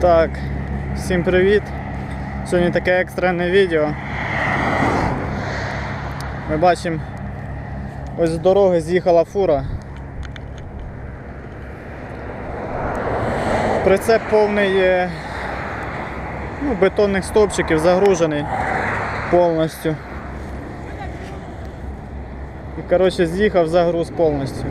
Так, всім привіт. Сьогодні таке екстрене відео. Ми бачимо, ось з дороги з'їхала фура. Прицеп повний ну, бетонних стовпчиків, загружений повністю. І коротше з'їхав загруз повністю.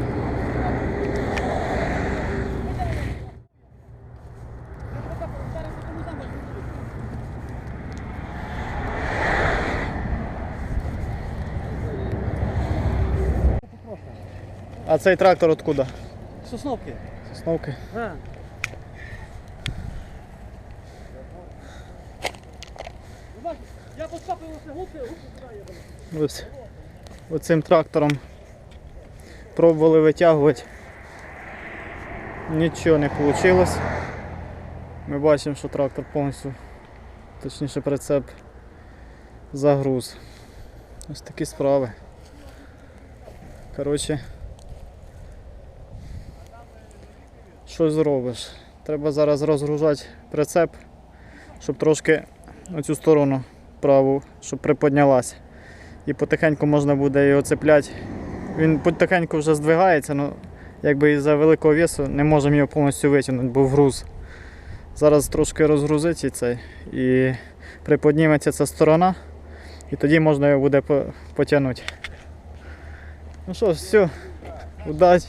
А цей трактор откуда? Сосновки. Сосновки. А. Ви бачите, Я поскапився губки, губки туди. Ось оцим трактором пробували витягувати. Нічого не вийшло. Ми бачимо, що трактор повністю, точніше прицеп загруз. Ось такі справи. Коротше, що зробиш? Треба зараз розгружати прицеп, щоб трошки оцю сторону праву, щоб приподнялася і потихеньку можна буде його цепляти. Він потихеньку вже здвигається, але якби із-за великого весу не можемо його повністю витягнути, бо в груз. Зараз трошки розгрузити цей і приподніметься ця сторона, і тоді можна його буде потягнути. Ну що, все, удачі.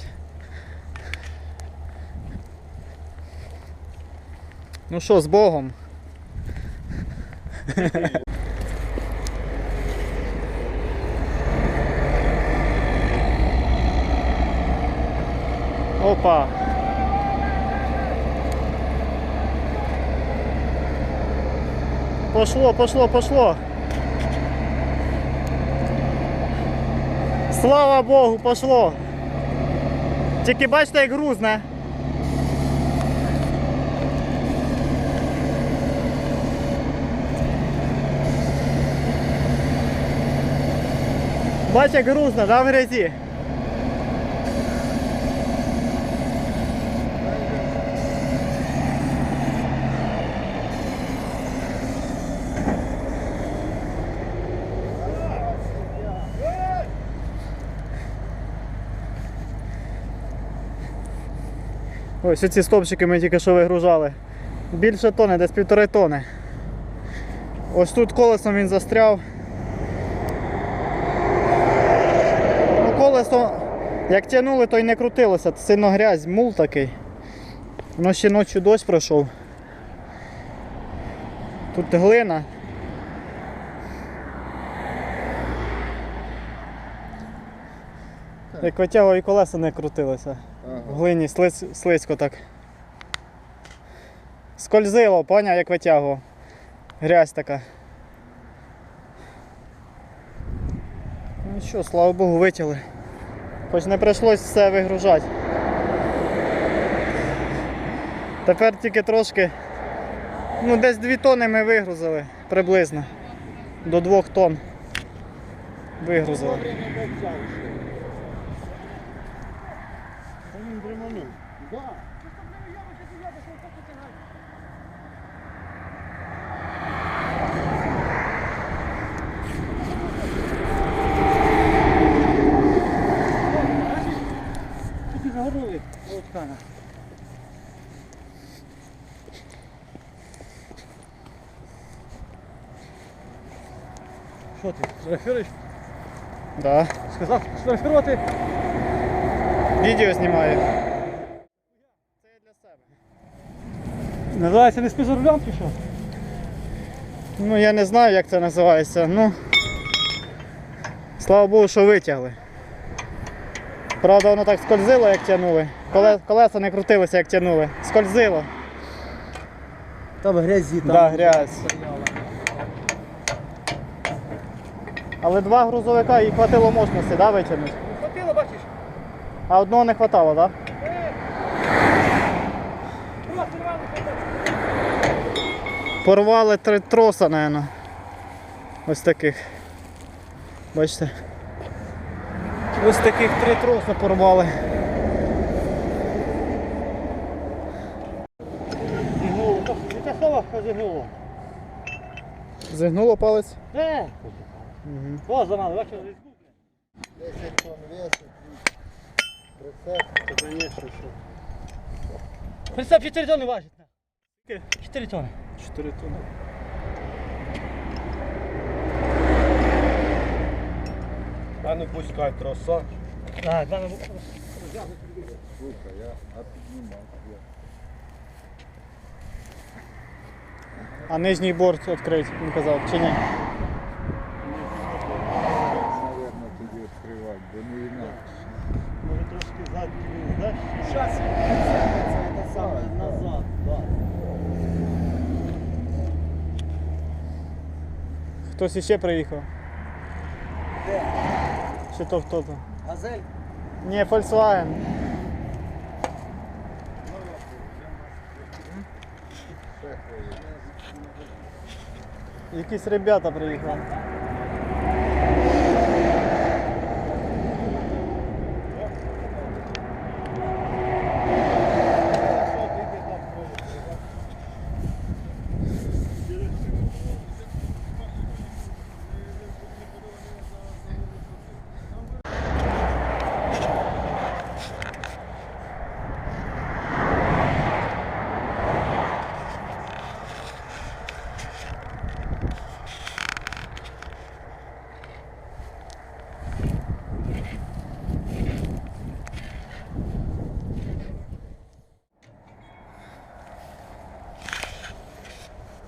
Ну що, з Богом. Опа. Пошло, пошло, пошло. Слава Богу, пошло. Тільки бачите, як грузне. Бачите, як грузно, да, в грязі? Ось ці стопчики ми тільки що вигружали. Більше тони, десь півтори тони. Ось тут колесом він застряв. Ну, колесо, як тягнули, то й не крутилося. Сильно грязь, мул такий. Воно ще ночі дощ пройшов. Тут глина. Як витягував і колеса не крутилося. В глині слиз, слизько так. Скользило, поняв, як витягував. Грязь така. Ну що, слава Богу, витягли. Хоч не прийшлось все вигружати. Тепер тільки трошки. Ну, десь 2 тони ми вигрузили приблизно. До 2 тонн. Вигрузили. Він дреманув. Да. Тільки загорнули ткана. Що ти, фотографіруєш? Да. Сказав фотографувати? Відео знімаю. Називається не спи за рулем чи що? Ну я не знаю як це називається. Ну слава Богу, що витягли. Правда, воно так скользило, як тягнули. Коле- Колеса не крутилися, як тягнули. Скользило. Там грязі, там. Да, грязь. Але два грузовика і хватило мощності, да, витягнути? Хватило, бачиш? А одного не хватало, так? Порвали три троса, мабуть. Ось таких. Бачите? Ось таких три троса порвали. Так, Слово зігнуло. Зігнуло палець? Де? Угу. О, за мене, бачиш, різьбу. 10 тонн весит. Прицеп. Це, звісно, що. Прицеп 4 тонни важить. 4 тонни. 4 тонни. А не пускай троса. Так, да, даме. Слухай, я а піднімав. А нижній борт відкрити, він казав, чи ні? знаєш? Зараз це саме Назад, так. Хтось іще приїхав? Де? Чи то хто то? Газель? Ні, Volkswagen. Якісь ребята приїхали.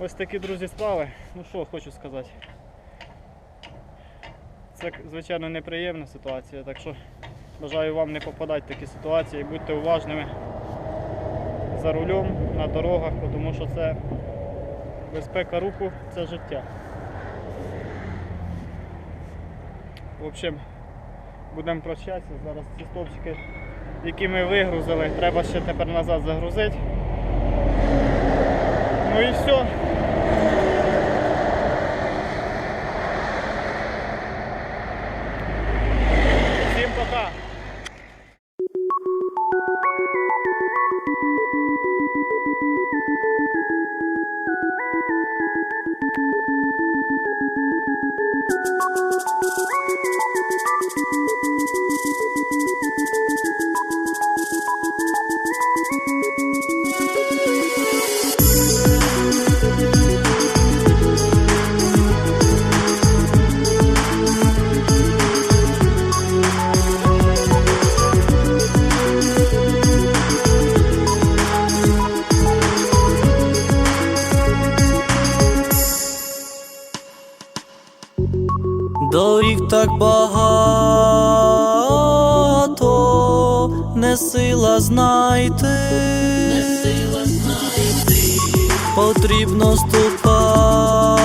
Ось такі, друзі, справи. Ну що хочу сказати. Це, звичайно, неприємна ситуація, так що бажаю вам не попадати в такі ситуації. Будьте уважними за рулем на дорогах, тому що це безпека руху це життя. В общем, будемо прощатися. Зараз ці стовпчики, які ми вигрузили, треба ще тепер назад загрузити. Ну и все. Багато, не сила знайти, не сила знайти. потрібно ступати,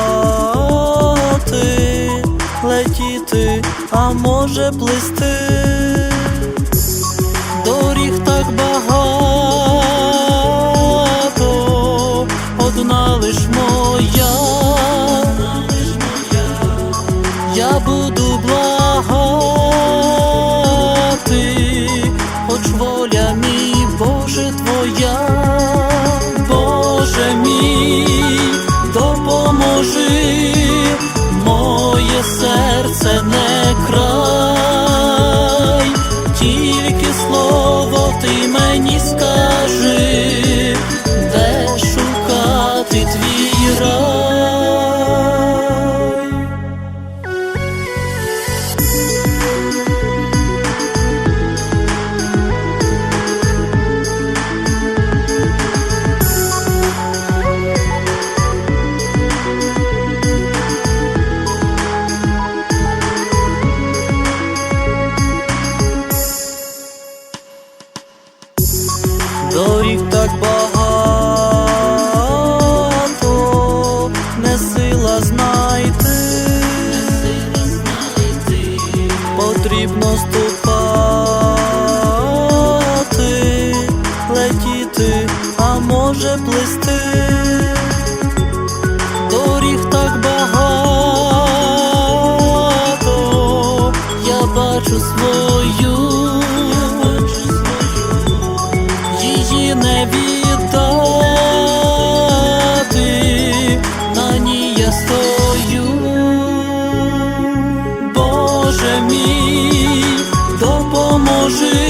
летіти, а може плисти. Доріг так багато, допоможи, моє серце не край, тільки слово ти мені душу свою, її не віддати, на ній я стою, Боже мій, допоможи.